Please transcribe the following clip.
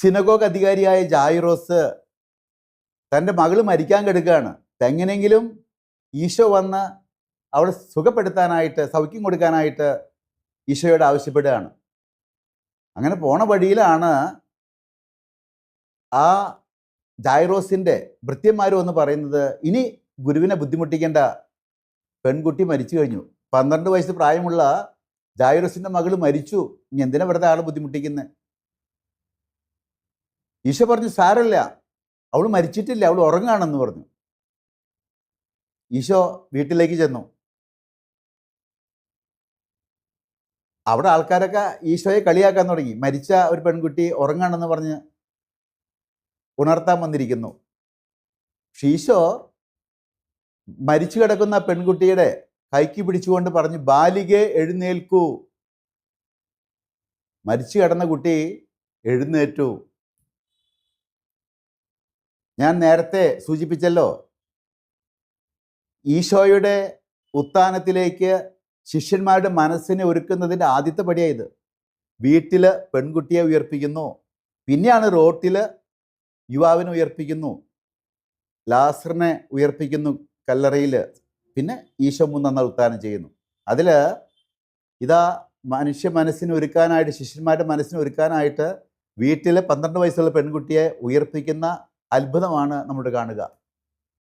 Synagogue അധികാരിയായ ജായിറോസ് തന്റെ മകൾ മരിക്കാൻ കെടുക്കുകയാണ്. എങ്ങനെയെങ്കിലും ഈശോ വന്ന് അവളെ സുഖപ്പെടുത്താനായിട്ട് സൗഖ്യം കൊടുക്കാനായിട്ട് ഈശോയോട് ആവശ്യപ്പെടുകയാണ്. അങ്ങനെ പോണ വഴിയിലാണ് ആ ജായിറോസിന്റെ ഭൃത്യന്മാരും എന്ന് പറയുന്നത് ഇനി ഗുരുവിനെ ബുദ്ധിമുട്ടിക്കേണ്ട പെൺകുട്ടി മരിച്ചു കഴിഞ്ഞു. പന്ത്രണ്ട് വയസ്സ് പ്രായമുള്ള ജായിറോസിന്റെ മകൾ മരിച്ചു. ഇനി എന്തിനാ വെറുതെ ആൾ ബുദ്ധിമുട്ടിക്കുന്നത് ഈശോ പറഞ്ഞു സാരല്ല അവൾ മരിച്ചിട്ടില്ല അവൾ ഉറങ്ങാണെന്ന് പറഞ്ഞു. ഈശോ വീട്ടിലേക്ക് ചെന്നു. അവിടെ ആൾക്കാരൊക്കെ ഈശോയെ കളിയാക്കാൻ തുടങ്ങി. മരിച്ച ഒരു പെൺകുട്ടി ഉറങ്ങാണെന്ന് പറഞ്ഞ് ഉണർത്താൻ വന്നിരിക്കുന്നു. ഈശോ മരിച്ചു കിടക്കുന്ന പെൺകുട്ടിയുടെ കൈക്ക് പിടിച്ചുകൊണ്ട് പറഞ്ഞു ബാലികെ എഴുന്നേൽക്കൂ. മരിച്ചു കിടന്ന കുട്ടി എഴുന്നേറ്റു. ഞാൻ നേരത്തെ സൂചിപ്പിച്ചല്ലോ. ഈശോയുടെ ഉത്ഥാനത്തിലേക്ക് ശിഷ്യന്മാരുടെ മനസ്സിനെ ഒരുക്കുന്നതിന്റെ ആദ്യത്തെ പടിയായത് വീട്ടിൽ പെൺകുട്ടിയെ ഉയർപ്പിക്കുന്നു. പിന്നെയാണ് റോട്ടിൽ യുവാവിനെ ഉയർപ്പിക്കുന്നു. ലാസറിനെ ഉയർപ്പിക്കുന്നു കല്ലറയിൽ പിന്നെ ഈശോ മൂന്നാം ഉത്ഥാനം ചെയ്യുന്നു. അതിൽ ഇതാ മനുഷ്യ മനസ്സിന് ഒരുക്കാനായിട്ട് ശിഷ്യന്മാരുടെ മനസ്സിന് ഒരുക്കാനായിട്ട് വീട്ടിൽ പന്ത്രണ്ട് വയസ്സുള്ള പെൺകുട്ടിയെ ഉയർപ്പിക്കുന്ന അത്ഭുതമാണ് നമ്മൾ കാണുക.